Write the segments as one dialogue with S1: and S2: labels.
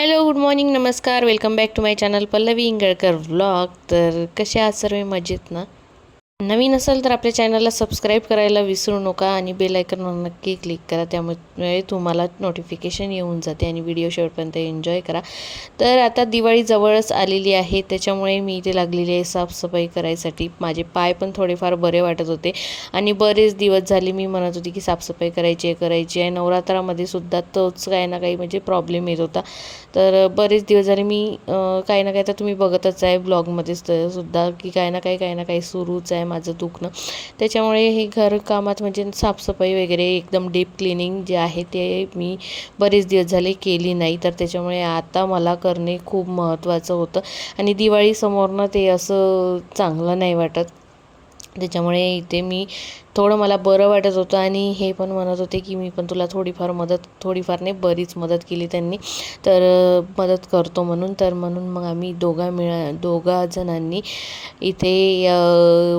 S1: Hello good morning नमस्कार. Welcome back to my channel Pallavi Ingalkar vlog तर कसे आहात? सर्व मजेत ना? नवीन असेल तर आपल्या चॅनलला सबस्क्राईब करायला विसरू नका आणि बेल आयकॉनवर नक्की क्लिक करा. त्यामुळे तुम्हाला नोटिफिकेशन येऊन जाते आणि व्हिडिओ शेवटपर्यंत एन्जॉय करा. तर आता दिवाळी जवळच आलेली आहे. त्याच्यामुळे मी इथे लागलेली आहे साफसफाई करायसाठी. माझे पाय पण थोडेफार बरे वाटत होते आणि बरेच दिवस झाले मी म्हणत होती की साफसफाई करायची आहे करायची आहे. नवरात्रामध्ये सुद्धा तोच काही ना काही म्हणजे प्रॉब्लेम येत होता. तर बरेच दिवस झाले मी काही ना काही तर तुम्ही बघतच आहे ब्लॉगमध्येच तर सुद्धा की काही ना काही काही ना काही सुरूच आहे. माझं दुखणं. त्याच्यामुळे हे घरकामात म्हणजे साफसफाई वगैरे एकदम डीप क्लिनिंग जे आहे ते मी बरेच दिवस झाले केली नाही. तर त्याच्यामुळे आता मला करणे खूप महत्त्वाचं होतं. आणि दिवाळीसमोरनं ते असं चांगलं नाही वाटत. त्याच्यामुळे इथे मी थोडं मला बरं वाटत होतं आणि हे पण म्हणत होते की मी पण तुला थोडीफार मदत थोडीफार नाही बरीच मदत केली त्यांनी. तर मदत करतो म्हणून. तर म्हणून मग आम्ही दोघा मिळा दोघा जणांनी इथे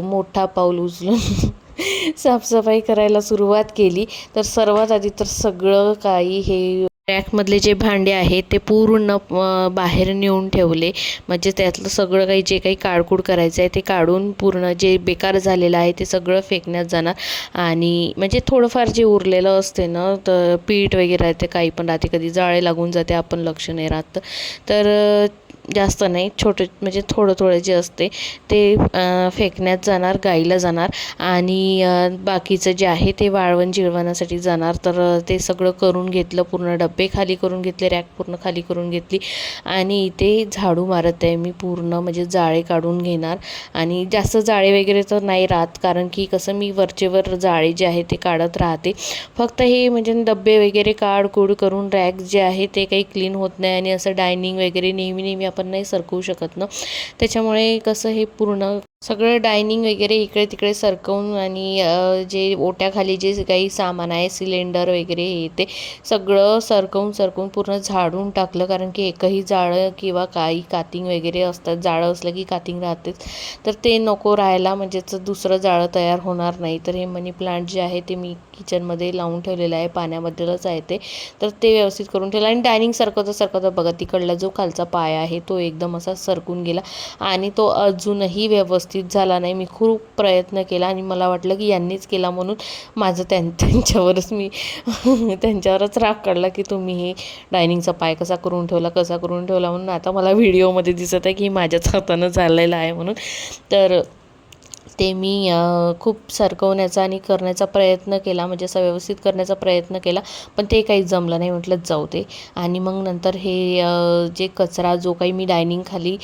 S1: मोठा पाऊल उचलून साफसफाई करायला सुरुवात केली. तर सर्वात आधी तर सगळं काही हे रॅकमधले जे भांडे आहेत ते पूर्ण बाहेर नेऊन ठेवले. म्हणजे त्यातलं सगळं काही जे काही काळकूड करायचं आहे ते काढून पूर्ण जे बेकार झालेलं आहे ते सगळं फेकण्यात जाणार. आणि म्हणजे थोडंफार जे उरलेलं असते ना तर पीठ वगैरे राहते काही पण राहते. कधी जाळे लागून जाते आपण लक्ष नाही राहत. तर जास्त नाही छोटे म्हणजे थोडं थोडं जे असते ते फेकण्यात जाणार गाईला जाणार आणि बाकीचं जे आहे ते वाळवण जिळवणासाठी जाणार. तर ते सगळं करून घेतलं पूर्ण डबे खाली करून घेतले रॅक पूर्ण खाली करून घेतली आणि इथे झाडू मारत आहे मी पूर्ण म्हणजे जाळे काढून घेणार. आणि जास्त जाळे वगैरे तर नाही राहत कारण की कसं मी वरचेवर जाळे जे आहे ते काढत राहते. फक्त हे म्हणजे डबे वगैरे काढ कूड करून रॅक जे आहे ते काही क्लीन होत नाही आणि असं डायनिंग वगैरे नेहमी नेहमी आपण नाही सरकवू शकत ना. त्याच्यामुळे कसं हे पूर्ण सगळं डायनिंग वगैरे इकडे तिकडे सरकवून आणि जे ओट्याखाली जे काही सामान आहे सिलेंडर वगैरे हे ते सगळं सरकवून सरकवून पूर्ण झाडून टाकलं. कारण की एकही जाळं किंवा काही कातिंग वगैरे असतात जाळं असलं की कातिंग राहतेच. तर ते नको राहायला म्हणजेच दुसरं जाळं तयार होणार नाही. तर हे मनी प्लांट जे आहे ते मी किचनमध्ये लावून ठेवलेलं आहे पाण्यामध्येच आहे ते. तर ते व्यवस्थित करून ठेवलं. आणि डायनिंग सरकवता सरकवता बघा तिकडला जो खालचा पाय आहे तो एकदम असा सरकून गेला. आणि तो अजूनही व्यवस्थित झाला नाही. मी खूप प्रयत्न केला आणि मला वाटलं की यांनीच केला म्हणून माझं त्यां त्यांच्यावरच मी त्यांच्यावरच राग काढला की तुम्ही हे डायनिंगचा पाय कसा करून ठेवला कसा करून ठेवला म्हणून. आता मला व्हिडिओमध्ये दिसत आहे की माझ्याच हातानं झालेला आहे म्हणून. तर ते मी खूप सरकवण्याचा आणि करण्याचा प्रयत्न केला म्हणजे असा व्यवस्थित करण्याचा प्रयत्न केला पण ते काही जमलं नाही. म्हटलं जाऊ दे. आणि मग नंतर हे जे कचरा जो काही मी डायनिंगखाली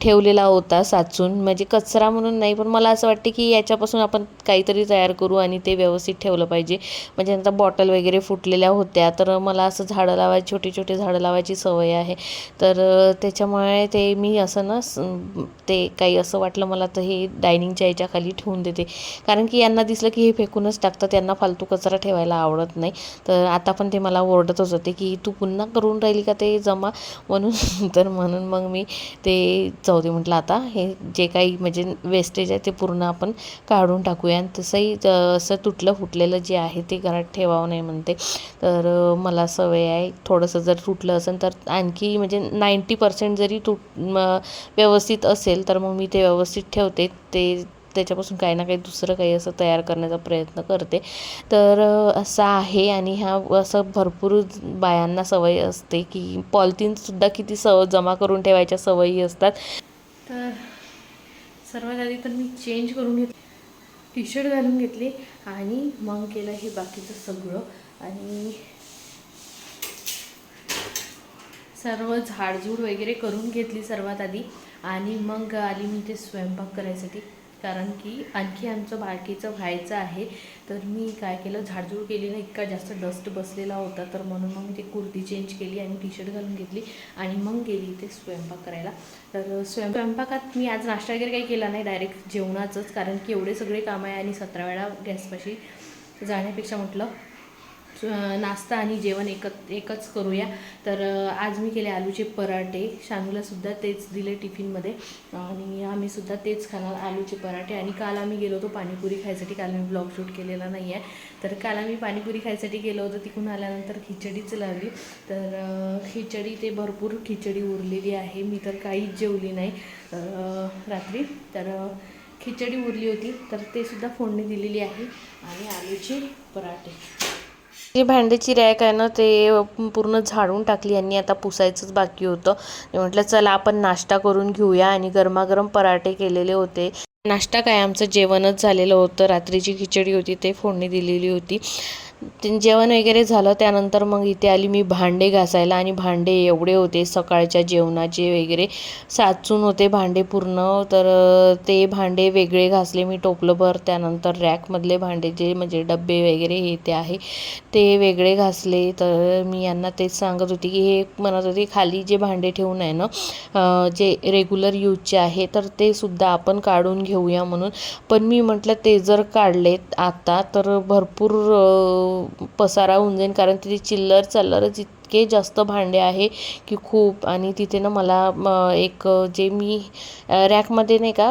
S1: ठेवलेला होता साचून म्हणजे कचरा म्हणून नाही पण मला असं वाटते की याच्यापासून आपण काहीतरी तयार करू आणि ते व्यवस्थित ठेवलं पाहिजे. म्हणजे नंतर बॉटल वगैरे फुटलेल्या होत्या तर मला असं झाडं लावायची छोटे छोटे झाडं लावायची सवय आहे. तर त्याच्यामुळे ते मी असं ना ते काही असं वाटलं मला तर हे डायनिंगच्या त्याच्याखाली ठेवून देते. कारण की यांना दिसलं की हे फेकूनच टाकतं त्यांना फालतू कचरा ठेवायला आवडत नाही. तर आता पण ते मला ओरडतच होते की तू पुन्हा करून राहिली का ते जमा? म्हणून तर म्हणून मग मी ते जाऊ दे म्हटलं आता हे जे काही म्हणजे वेस्टेज आहे ते पूर्ण आपण काढून टाकूया. आणि तसंही असं तुटलं फुटलेलं जे आहे ते घरात ठेवावं नाही म्हणते. तर मला सवय आहे थोडंसं जर तुटलं असेल तर आणखी म्हणजे नाईंटी पर्सेंट जरी तुट व्यवस्थित असेल तर मग मी ते व्यवस्थित ठेवते. ते त्याच्यापासून काही ना काही दुसरं काही असं तयार करण्याचा प्रयत्न करते. तर असं आहे आणि ह्या असं भरपूर बायांना सवय असते की पॉलिथिनसुद्धा किती सव जमा करून ठेवायच्या सवयी असतात. तर सर्वात आधी तर मी चेंज करून घेतली टी शर्ट घालून घेतली आणि मग केलं हे बाकीचं सगळं. आणि सर्व झाडझूड वगैरे करून घेतली सर्वात आधी. आणि मग आली मी ते स्वयंपाक करायसाठी. कारण की आणखी आमचं बाकीचं व्हायचं आहे तर मी काय केलं झाडझूड केली ना इतका जास्त डस्ट बसलेला होता तर म्हणून मग ते ती कुर्ती चेंज केली आणि टी शर्ट घालून घेतली आणि मग गेली ते स्वयंपाक करायला. तर स्वयं स्वयंपाकात मी आज नाश्ता वगैरे काही केला नाही डायरेक्ट जेवणाचंच कारण की एवढे सगळे कामं आहे आणि सतरा वेळा गॅसपाशी जाण्यापेक्षा म्हटलं नाश्ता आणि जेवण एकच एकच करूया. तर आज मी केले आलूचे पराठे. शानूलासुद्धा तेच दिले टिफिनमध्ये. आणि आम्ही सुद्धा तेच खाणार आलूचे पराठे. आणि काल आम्ही गेलो होतो पाणीपुरी खायसाठी. काल मी ब्लॉग शूट केलेला नाही आहे तर काल आम्ही पाणीपुरी खायसाठी गेलो होतो. तिकडून आल्यानंतर खिचडीच लावली. तर खिचडी ते भरपूर खिचडी उरलेली आहे. मी तर काहीच जेवली नाही रात्री. तर खिचडी उरली होती. तर ते सुद्धा फोडणी दिलेली आहे. आणि आलूचे पराठे. जी भांड्याची रॅक आहे ना ते पूर्ण झाडून टाकली यांनी. आता पुसायचंच बाकी होतं. म्हटलं चला आपण नाश्ता करून घेऊया. आणि गरमागरम पराठे केलेले होते. नाश्ता काय आमचं जेवणच झालेलं होतं. रात्रीची खिचडी होती ते फोडणी दिलेली होती. जेवण वगैरे झालं त्यानंतर मग इथे आली मी भांडे घासायला आणि भांडे एवढे होते सकाळच्या जेवणाचे वगैरे साचून होते भांडे पूर्ण. तर ते भांडे वेगळे घासले मी टोपलंभर त्यानंतर रॅकमधले भांडे जे म्हणजे डब्बे वगैरे हे ते आहे ते वेगळे घासले. तर मी यांना तेच सांगत होती की हे म्हणत होती खाली जे भांडे ठेवून आहे ना जे रेग्युलर यूजचे आहे तर ते सुद्धा आपण काढून घेऊया म्हणून. पण मी म्हटलं ते जर काढले आता तर भरपूर पसारा होऊन जाईल कारण तिथे चिल्लर चल्लरच इतके जास्त भांडे आहे की खूप. आणि तिथे ना मला एक जे मी रॅकमध्ये नाही का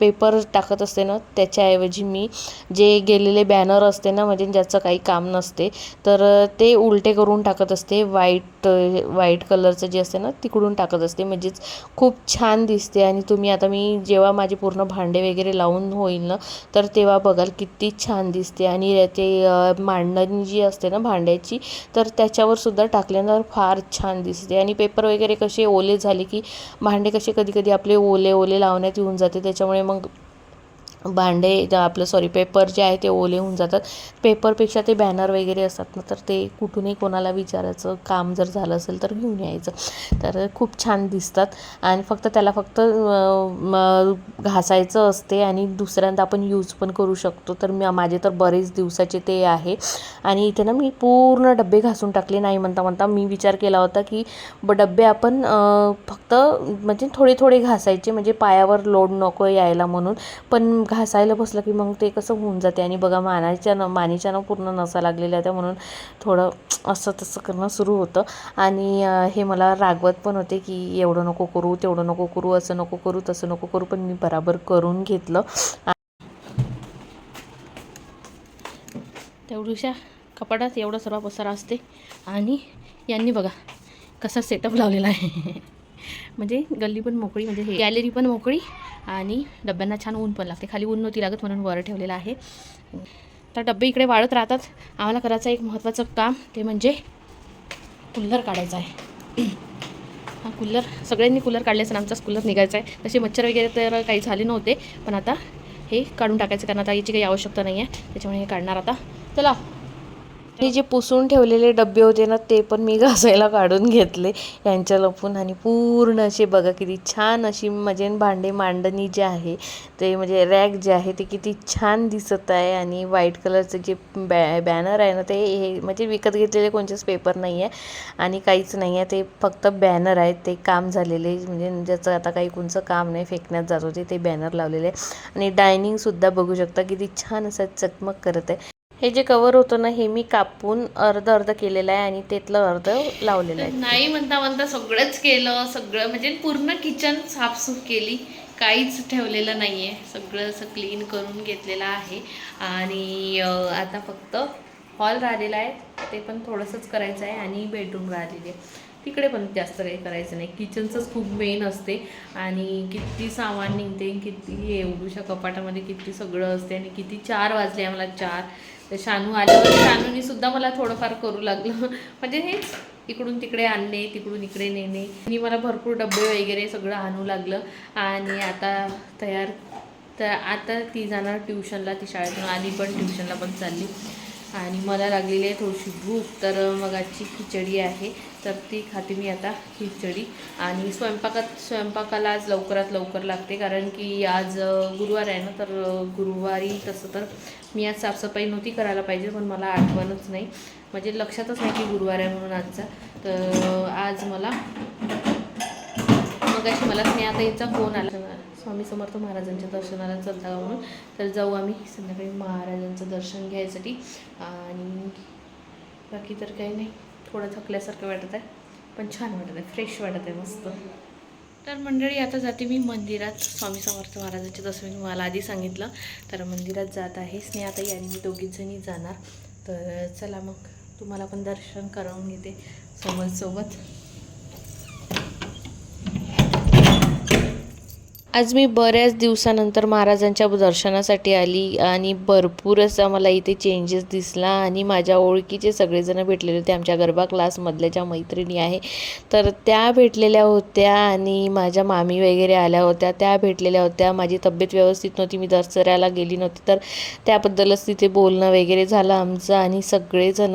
S1: पेपर टाकत असते ना त्याच्याऐवजी मी जे गेलेले बॅनर असते ना म्हणजे ज्याचं काही काम नसते तर ते उलटे करून टाकत असते. व्हाईट व्हाईट कलरचं जे असते ना तिकडून टाकत असते. म्हणजेच खूप छान दिसते. आणि तुम्ही आता मी जेव्हा माझे पूर्ण भांडे वगैरे लावून होईल ना तर तेव्हा बघाल किती छान दिसते. आणि ते मांडणी जी असते ना भांड्याची तर त्याच्यावर सुद्धा टाकल्यानंतर फार छान दिसते. आणि पेपर वगैरे कसे ओले झाले की भांडे कसे कधी कधी आपले ओले ओले लावण्यात येऊन जाते. त्याच्यामुळे मग भांडे आपलं सॉरी पेपर जे आहे ते ओले होऊन जातात. पेपरपेक्षा ते बॅनर वगैरे असतात ना तर ते कुठूनही कोणाला विचारायचं काम जर झालं असेल तर घेऊन यायचं. तर खूप छान दिसतात. आणि फक्त त्याला फक्त घासायचं असते आणि दुसऱ्यांदा आपण यूज पण करू शकतो. तर मी माझे तर बरेच दिवसाचे ते आहे. आणि इथे ना मी पूर्ण डबे घासून टाकले. नाही म्हणता म्हणता मी विचार केला होता की ब डबे आपण फक्त म्हणजे थोडे थोडे घासायचे म्हणजे पायावर लोड नको यायला म्हणून. पण घासायला बसलं की मग ते कसं होऊन जाते. आणि बघा मानाच्या न मानेच्या ना पूर्ण नसा लागलेल्या त्या म्हणून थोडं असं तसं करणं सुरू होतं. आणि हे मला रागवत पण होते की एवढं नको करू तेवढं नको करू असं नको करू तसं नको करू पण मी बराबर करून घेतलं. तेवढीशा कपाटात एवढा सर्व पसारा असते. आणि यांनी बघा कसा सेटअप लावलेला आहे. म्हणजे गल्ली पण मोकळी म्हणजे हे. गॅलरी पण मोकळी आणि डब्यांना छान ऊन पण लागते. खाली ऊन नव्हती लागत म्हणून वर ठेवलेलं आहे. तर डबे इकडे वाळत राहतात. आम्हाला करायचं एक महत्त्वाचं काम ते म्हणजे कुल्लर काढायचं आहे. हा कुल्लर सगळ्यांनी कूलर काढले असेल आमचाच कूलर निघायचा आहे. तसे मच्छर वगैरे तर काही झाले नव्हते पण आता हे काढून टाकायचं कारण आता याची काही आवश्यकता नाही आहे त्याच्यामुळे हे काढणार आता. चला. हे जे पुसून ठेवलेले डबे होते ना ते पण मी घासायला काढून घेतले. यांच्या लपून आणि पूर्ण असे बघा किती छान अशी म्हणजे भांडे मांडणी जे आहे ते म्हणजे रॅक जे आहे ते किती छान दिसत आहे. आणि व्हाईट कलरचं जे बॅ बॅनर आहे ना ते हे म्हणजे विकत घेतलेले कोणतेच पेपर नाही आहे. आणि काहीच नाही आहे. ते फक्त बॅनर आहेत. ते काम झालेले म्हणजे ज्याचं आता काही कोणचं काम नाही फेकण्यात जात होते ते बॅनर लावलेले आहे. आणि डायनिंगसुद्धा बघू शकता किती छान असं चकमक करत आहे. हे जे कवर होतं ना हे मी कापून अर्ध अर्ध केलेलं आहे आणि त्यातलं अर्ध लावलेलं आहे. नाही म्हणता म्हणता सगळंच केलं सगळं म्हणजे पूर्ण किचन साफसूफ केली. काहीच ठेवलेलं नाही आहे सगळं असं क्लीन करून घेतलेलं आहे. आणि आता फक्त हॉल राहिलेला आहे. ते पण थोडंसंच करायचं आहे आणि बेडरूम राहिलेली आहे. तिकडे पण जास्त काही करायचं नाही. किचनचंच खूप मेन असते. आणि किती सामान निघते किती एवढूशा कपाटामध्ये किती सगळं असते आणि किती चार वाजले आम्हाला चार. तर शानू आल्यावर शानूनी सुद्धा मला थोडंफार करू लागलं. म्हणजे हेच इकडून तिकडे आणणे तिकडून इकडे नेणे. आणि मला भरपूर डबे वगैरे सगळं आणू लागलं. आणि आता तयार तर आता ती जाणार ट्युशनला ती शाळेतून आली पण ट्युशनला पण चालली. आणि मला लागलेली आहे थोडीशी भूक तर मगाची खिचडी आहे. तर ती खाते मी आता खिचडी. आणि स्वयंपाकात स्वयंपाकाला आज लवकरात लवकर लागते कारण की आज गुरुवार आहे ना तर गुरुवारी तसं तर मी आज साफसफाई नव्हती करायला पाहिजे पण मला आठवणच नाही. म्हणजे लक्षातच नाही की गुरुवार आहे म्हणून आजचा. तर आज मला मगाशी मला स्नेहाताईचा फोन आला. स्वामी समर्थ महाराजांच्या दर्शनाला चलता का म्हणून तर जाऊ आम्ही संध्याकाळी महाराजांचं दर्शन घ्यायसाठी. आणि बाकी तर काही नाही. थोडं थकल्यासारखं वाटत आहे. पण छान वाटत आहे. फ्रेश वाटत आहे. मस्त. तर मंडळी आता जाते मी मंदिरात. स्वामी समर्थ महाराजांच्या जसं मी तुम्हाला आधी सांगितलं. तर मंदिरात जात आहे. स्नेहाताई आणि मी दोघीच जणी जाणार. तर चला मग. तुम्हाला पण दर्शन करून घेते. सोबत सोबत. आज मी बऱ्याच दिवसानंतर महाराजांच्या दर्शनासाठी आली आणि भरपूर असा मला इथे चेंजेस दिसला आणि माझ्या ओळखीचे सगळेजण भेटलेले होते. आमच्या गरबा क्लासमधल्या ज्या मैत्रिणी आहे तर त्या भेटलेल्या होत्या आणि माझ्या मामी वगैरे आल्या होत्या. त्या भेटलेल्या होत्या. माझी तब्येत व्यवस्थित नव्हती. मी दसऱ्याला गेली नव्हती. तर त्याबद्दलच तिथे बोलणं वगैरे झालं आमचं आणि सगळेजण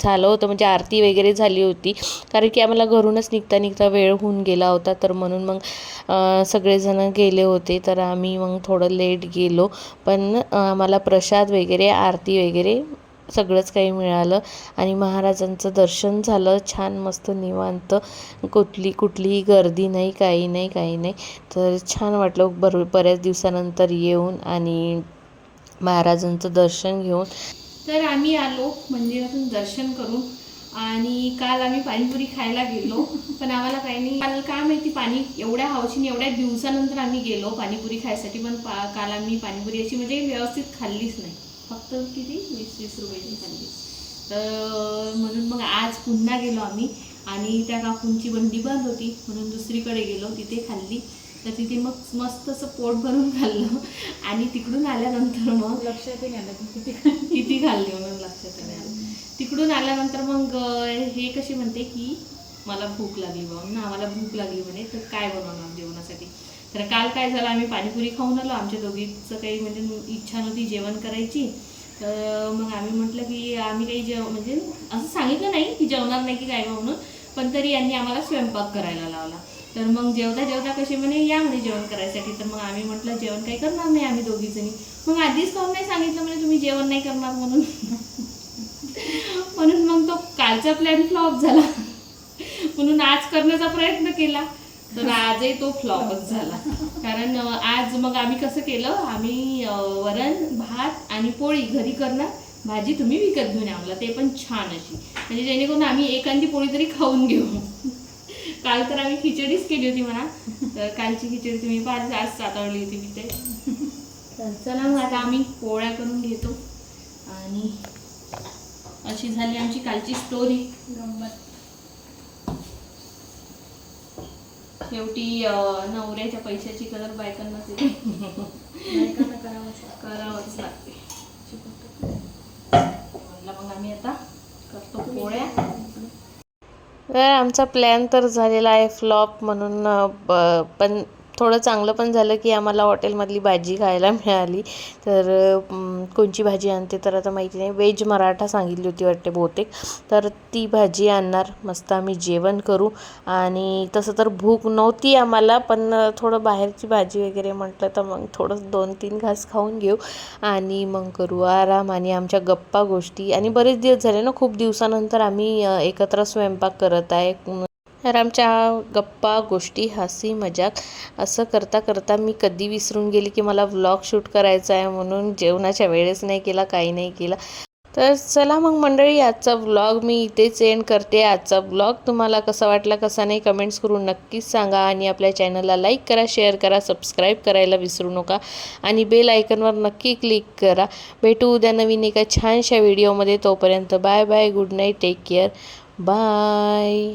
S1: झालं होतं. म्हणजे आरती वगैरे झाली होती. कारण की आम्हाला घरूनच निघता निघता वेळ होऊन गेला होता. तर म्हणून मग सग सगळेजण गेले होते तर आम्ही मग थोडं लेट गेलो. पण आम्हाला प्रसाद वगैरे आरती वगैरे सगळंच काही मिळालं. आणि महाराजांचं दर्शन झालं. छान मस्त निवांत. कुठली कुठलीही गर्दी नाही काही नाही काही नाही. तर छान वाटलं. बर बऱ्याच दिवसानंतर येऊन आणि महाराजांचं दर्शन घेऊन. तर आम्ही आलो मंदिरातून दर्शन करून. आणि काल आम्ही पाणीपुरी खायला गेलो. पण आम्हाला काही नाही काल काय माहिती पाणी एवढ्या हौशीने एवढ्या दिवसानंतर आम्ही गेलो पाणीपुरी खायसाठी पण पा काल आम्ही पाणीपुरी अशी म्हणजे व्यवस्थित खाल्लीच नाही. फक्त किती? वीस वीस रुपयाची खाल्ली. तर म्हणून मग आज पुन्हा गेलो आम्ही आणि त्या काकूंची बंडी बंद होती. म्हणून दुसरीकडे गेलो तिथे खाल्ली. तर तिथे मग मस्त असं पोट भरून खाल्लं. आणि तिकडून आल्यानंतर मग
S2: लक्षात नाही आलं की किती
S1: किती खाल्ली म्हणून लक्षात आलं. तिकडून आल्यानंतर मग हे कशी म्हणते की मला भूक लागली बाबा. ना आम्हाला भूक लागली म्हणे तर काय बनवणार जेवणासाठी? तर काल काय झालं आम्ही पाणीपुरी खाऊन आलो. आमच्या दोघीचं काही म्हणजे इच्छा नव्हती जेवण करायची. तर मग आम्ही म्हटलं की आम्ही काही जेव म्हणजे असं सांगितलं नाही की जेवणार नाही की काय बा म्हणून पण तरी यांनी आम्हाला स्वयंपाक करायला लावला. तर मग जेवता जेवता कसे म्हणे या म्हणे जेवण करायसाठी. तर मग आम्ही म्हटलं जेवण काही करणार नाही आम्ही दोघीजणी. मग आधीच काहून नाही सांगितलं म्हणे तुम्ही जेवण नाही करणार म्हणून. म्हणून मग तो कालचा प्लॅन फ्लॉप झाला. म्हणून आज करण्याचा प्रयत्न केला. तर आजही तो फ्लॉपच झाला. कारण आज मग आम्ही कसं केलं? आम्ही वरण भात आणि पोळी घरी करणार. भाजी तुम्ही विकत घेऊन आम्हाला. ते पण छान अशी. म्हणजे जेणेकरून आम्ही एखादी पोळी तरी खाऊन घेऊ. काल तर आम्ही खिचडीच केली होती म्हणा. तर कालची खिचडी तुम्ही फार जास्त सातवली होती मी ते. तर चला मग आता आम्ही पोळ्या करून घेतो. आणि अशी झाली आमची कालची स्टोरी
S2: गंमत.
S1: शेवटी नवऱ्याच्या पैशाची कदर बायकांनाच येते
S2: बायकांना करावंच लागतं.
S1: मग आम्ही आता करतो पोळ्या. तर आमचा प्लॅन तर झालेला आहे फ्लॉप म्हणून पण थोडं चांगलं पण झालं की आम्हाला हॉटेलमधली भाजी खायला मिळाली. तर कोणची भाजी आणते तर आता माहिती नाही. व्हेज मराठा सांगितली होती वाटते बहुतेक. तर ती भाजी आणणार. मस्त आम्ही जेवण करू. आणि तसं तर भूक नव्हती आम्हाला पण थोडं बाहेरची भाजी वगैरे म्हटलं तर मग थोडं दोन तीन घास खाऊन घेऊ. आणि मग करू आराम आणि आमच्या गप्पा गोष्टी. आणि बरेच दिवस झाले ना खूप दिवसानंतर आम्ही एकत्र स्वयंपाक करत आहे. तर आमच्या गप्पा गोष्टी हसी मजाक असं करता करता मी कधी विसरून गेली की मला व्लॉग शूट करायचा आहे म्हणून जेवणाच्या वेळेस नाही केला काही नाही केला. तर चला मग मंडळी आजचा व्लॉग मी इथेच एंड करते. आजचा व्लॉग तुम्हाला कसा वाटला कसा नाही कमेंट्स करून नक्कीच सांगा आणि आपल्या चॅनलला लाईक करा शेअर करा सबस्क्राईब करायला विसरू नका आणि बेल आयकनवर नक्की क्लिक करा. भेटू उद्या नवीन एका छानशा व्हिडिओमध्ये तोपर्यंत bye bye good night take care bye